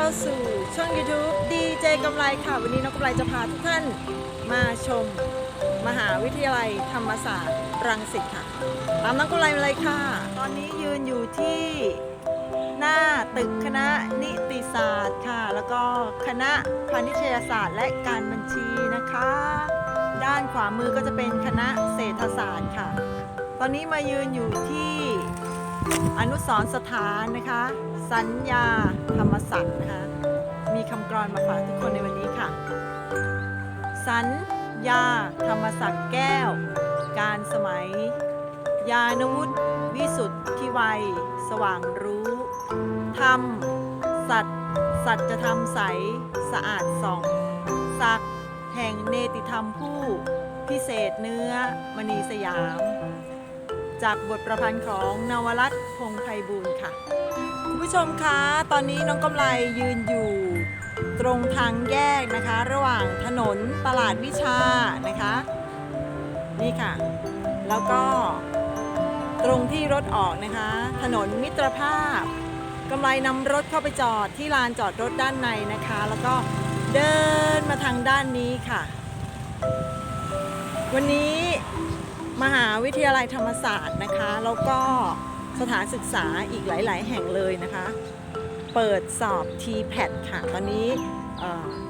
เข้าสู่ช่อง YouTube ดีเจกำไรค่ะ วันนี้น้องกำไรจะพาทุกท่านมาชมมหาวิทยาลัยธรรมศาสตร์รังสิตค่ะ ตามน้องกำไรมาเลยค่ะ ตอนนี้ยืนอยู่ที่หน้าตึกคณะนิติศาสตร์ค่ะ แล้วก็คณะพาณิชยศาสตร์และการบัญชีนะคะ ด้านขวามือก็จะเป็นคณะเศรษฐศาสตร์ค่ะ ตอนนี้มายืนอยู่ที่ อนุสรสถานนะคะ สัญญาธรรมศักดิ์นะคะ มีคำกรอนมาฝากทุกคนในวันนี้ค่ะ สัญญาธรรมศักดิ์แก้ว การสมัย ยานวุฒิวิสุทธิวัย สว่างรู้ธรรมสัตว์สัจธรรมใสสะอาดส่องศักดิ์แห่งเนติธรรมผู้ พิเศษเนื้อมณีสยาม จากบทประพันธ์ของนวรัตน์พงษ์ไพบูลย์ค่ะ คุณผู้ชมคะ ตอนนี้น้องกำไรยืนอยู่ตรงทางแยกนะคะ ระหว่างถนนตลาดวิชานะคะ นี่ค่ะ แล้วก็ตรงที่รถออกนะคะ ถนนมิตรภาพกำไรนำรถเข้าไปจอดที่ลานจอดรถด้านในนะคะ แล้วก็เดินมาทางด้านนี้ค่ะ วันนี้ มหาวิทยาลัยธรรมศาสตร์นะคะ แล้วก็สถานศึกษาอีกหลาย ๆ แห่งเลยนะคะ เปิดสอบ TPAT ค่ะ ตอนนี้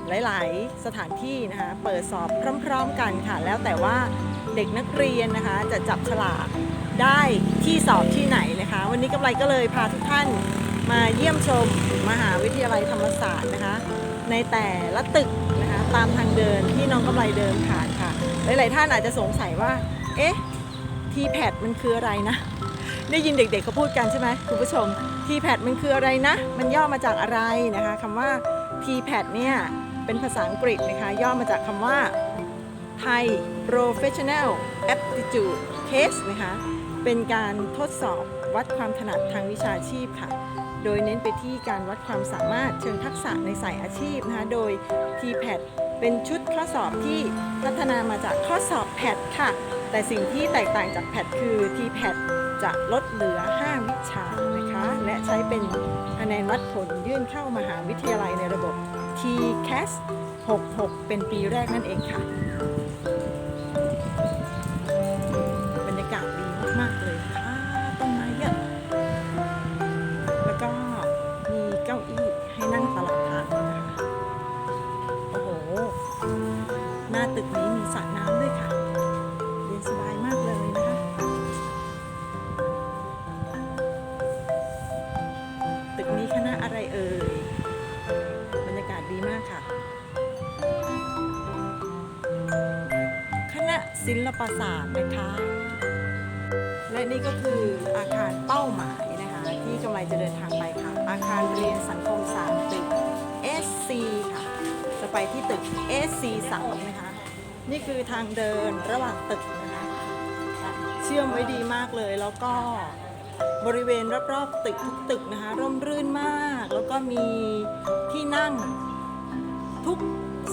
หลาย ๆ สถานที่นะคะ เปิดสอบพร้อม ๆ กันค่ะ แล้วแต่ว่าเด็กนักเรียนนะคะ จะจับฉลากได้ที่สอบที่ไหนนะคะ วันนี้กำไรก็เลยพาทุกท่านมาเยี่ยมชมมหาวิทยาลัยธรรมศาสตร์นะคะ ในแต่ละตึกนะคะ ตามทางเดินที่น้องกำไรเดินผ่านค่ะ หลาย ๆ ท่านอาจจะสงสัยว่า เอ๊ะ TPAT มันคืออะไรนะ ได้ยินเด็กๆเขาพูดกันใช่ไหมคุณผู้ชม TPAT มันคืออะไรนะ มันย่อมาจากอะไรนะคะคำว่า TPAT เนี่ยเป็นภาษาอังกฤษนะคะย่อมาจากคำว่า Thai Professional Aptitude Test นะคะเป็นการทดสอบวัดความถนัดทางวิชาชีพค่ะ โดยเน้นไปที่การวัดความสามารถเชิงทักษะในสายอาชีพนะคะ โดย TPAT เป็นชุดข้อสอบที่พัฒนามาจากข้อสอบ PAT ค่ะ แต่สิ่งที่แตกต่างจาก PAT คือ TPAT จะลดเหลือ 5 วิชานะคะ และใช้เป็นคะแนนวัดผลยื่นเข้ามหาวิทยาลัยในระบบ TCAS 66 เป็นปีแรกนั่นเองค่ะ บรรยากาศดีมาก ๆ เลยค่ะต้นไม้เยอะ แล้วก็มีเก้าอี้ให้นั่งตลอดทางเลยนะคะ โอ้โห หน้าตึกนี้มีสระน้ำด้วยค่ะ ศิลปศาสตร์นะคะ และนี่ก็คืออาคารเป้าหมายนะคะ ที่กำลังจะเดินทางไปค่ะ อาคารเรียนสังคมศาสตร์ตึก SC ค่ะ จะไปที่ตึก SC 3นะคะ นี่คือทางเดินระหว่างตึกนะคะเชื่อมไว้ดีมากเลยแล้วก็บริเวณรอบๆตึกทุกตึกนะคะ ร่มรื่นมาก แล้วก็มีที่นั่งทุก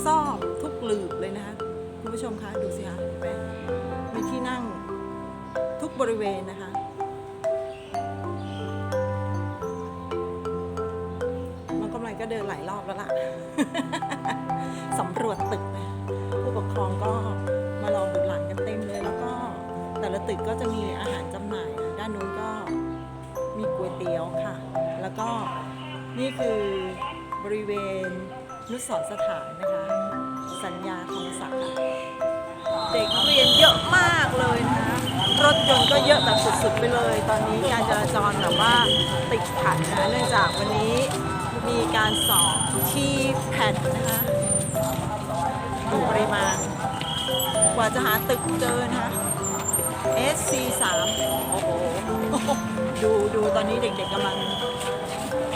ซอกทุกหลืบเลยนะคะ คุณผู้ชมคะดูสิคะ บริเวณนะคะมันกำลังก็เดินหลายรอบแล้วล่ะสำรวจตึก ผู้ปกครองก็มารอบุตรหลานกันเต็มเลยแล้วก็แต่ละตึกก็จะมีอาหารจำหน่าย ด้านนู้นก็มีก๋วยเตี๋ยวค่ะ แล้วก็นี่คือบริเวณนุสรสถานนะคะ สัญญาธรรมศักดิ์เด็กเรียนเยอะมาก รถยนต์ก็เยอะแบบสุดๆไปเลย ตอนนี้การจราจรแบบว่าติดขัดนะเนื่องจากวันนี้มีการสอบที่แพทนะคะดูปริมาณ กว่าจะหาตึกเจอนะคะ SC 3 โอ้โห ดูดูตอนนี้เด็กๆกำลัง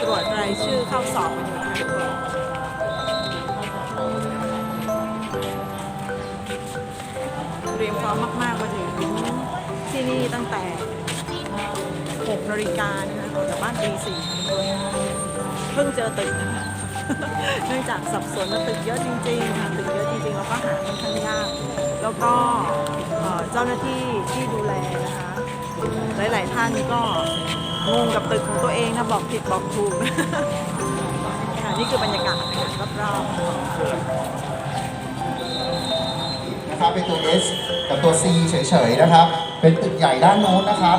ตรวจรายชื่อเข้าสอบกันอยู่นะคะเตรียมพร้อมมากๆมาถึง ที่นี่ตั้งแต่6นาฬิกานะคะออกจากบ้านตีสี่เพิ่งเจอตึกนะคะเนื่องจากสับสนว่าตึกเยอะจริงๆค่ะตึกเยอะจริงๆแล้วก็หาค่อนข้างยากแล้วก็เจ้าหน้าที่ที่ดูแลนะคะหลายๆท่านก็งงกับตึกของตัวเองนะบอกผิดบอกถูกนี่คือบรรยากาศนะคะรอบนะครับเป็นตัว S กับตัว C เฉยๆนะครับ เป็นตึกใหญ่ด้านโน้นนะครับ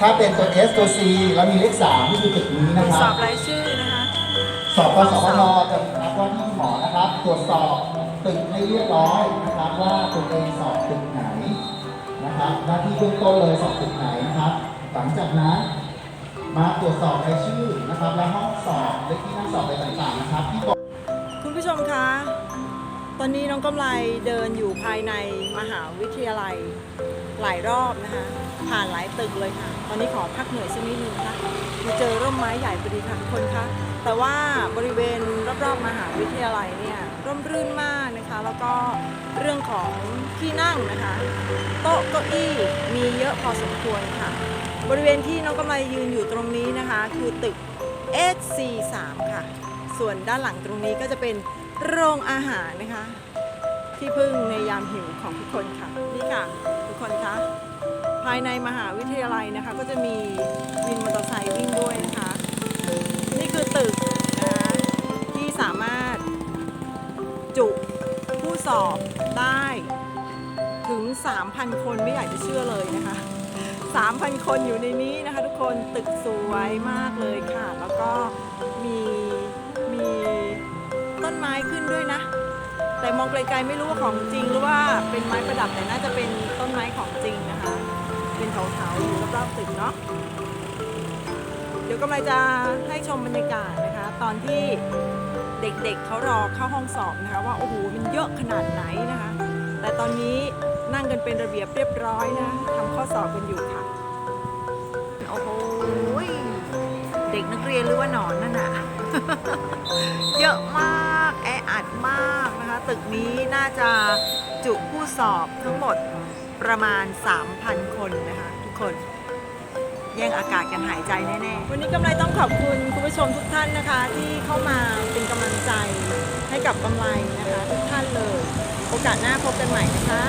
ถ้าเป็นตัว S ตัว C แล้วมีเลข3ที่คือตึกนี้ๆตรนะวจคสรัอบ บรายชื่อนะคะ สอบกสพทจะรับว่าที่หมอนะครับ ตรวจสอบตึกให้เรียบร้อยนะครับว่าตัวเองสอบตึกไหนนะครับหน้าที่เบื้องต้นเลยสอบตึกไหนนะครับ หลังจากนั้นมาตรวจสอบรายชื่อนะครับ และห้องสอบเลขที่นั่งสอบอะไรต่างๆนะครับที่บอก คุณผู้ชมคะ ตอนนี้น้องกำไรเดินอยู่ภายในมหาวิทยาลัยหลายรอบนะคะ ผ่านหลายตึกเลยค่ะ ตอนนี้ขอพักเหนื่อยสักนิดนึงนะคะมาเจอร่มไม้ใหญ่พอดีค่ะทุกคนคะแต่ว่าบริเวณรอบๆมหาวิทยาลัยเนี่ยร่มรื่นมากนะคะ แล้วก็เรื่องของที่นั่งนะคะ โต๊ะเก้าอี้มีเยอะพอสมควรค่ะ บริเวณที่น้องกำไรยืนอยู่ตรงนี้นะคะ คือตึก SC3 ค่ะ ส่วนด้านหลังตรงนี้ก็จะเป็น โรงอาหารนะคะ ที่พึ่งในยามหิวของทุกคนค่ะนี่ค่ะทุกคนคะภายในมหาวิทยาลัยนะคะ ก็จะมีวินมอเตอร์ไซค์วิ่งด้วยนะคะ นี่คือตึกนะคะที่สามารถจุผู้สอบได้ถึง 3,000 คนไม่อยากจะเชื่อเลยนะคะ 3,000 คนอยู่ในนี้นะคะ ทุกคนตึกสวยมากเลยค่ะ แล้วก็มี ม้ขึ้นด้วยนะ แต่มองไกลๆไม่รู้ว่าของจริงหรือว่าเป็นไม้ประดับแต่น่าจะเป็นต้นไม้ของจริงนะคะ เป็นเถาๆอยู่รอบๆตึกเนาะเดี๋ยวกำลังจะให้ชมบรรยากาศนะคะ ตอนที่เด็กๆเขารอเข้าห้องสอบนะคะ ว่าโอ้โหมันเยอะขนาดไหนนะคะ แต่ตอนนี้นั่งกันเป็นระเบียบเรียบร้อยนะทำข้อสอบกันอยู่ค่ะโอ้โหเด็กนักเรียนหรือว่าหนอนนั่นน่ะ เยอะมากแออัดมากนะคะ ตึกนี้น่าจะจุผู้สอบทั้งหมดประมาณ 3,000 คนนะคะทุกคน แย่งอากาศกันหายใจแน่ๆ วันนี้กำไรต้องขอบคุณคุณผู้ชมทุกท่านนะคะ ที่เข้ามาเป็นกำลังใจให้กับกำไรนะคะ ทุกท่านเลย โอกาสหน้าพบกันใหม่นะคะ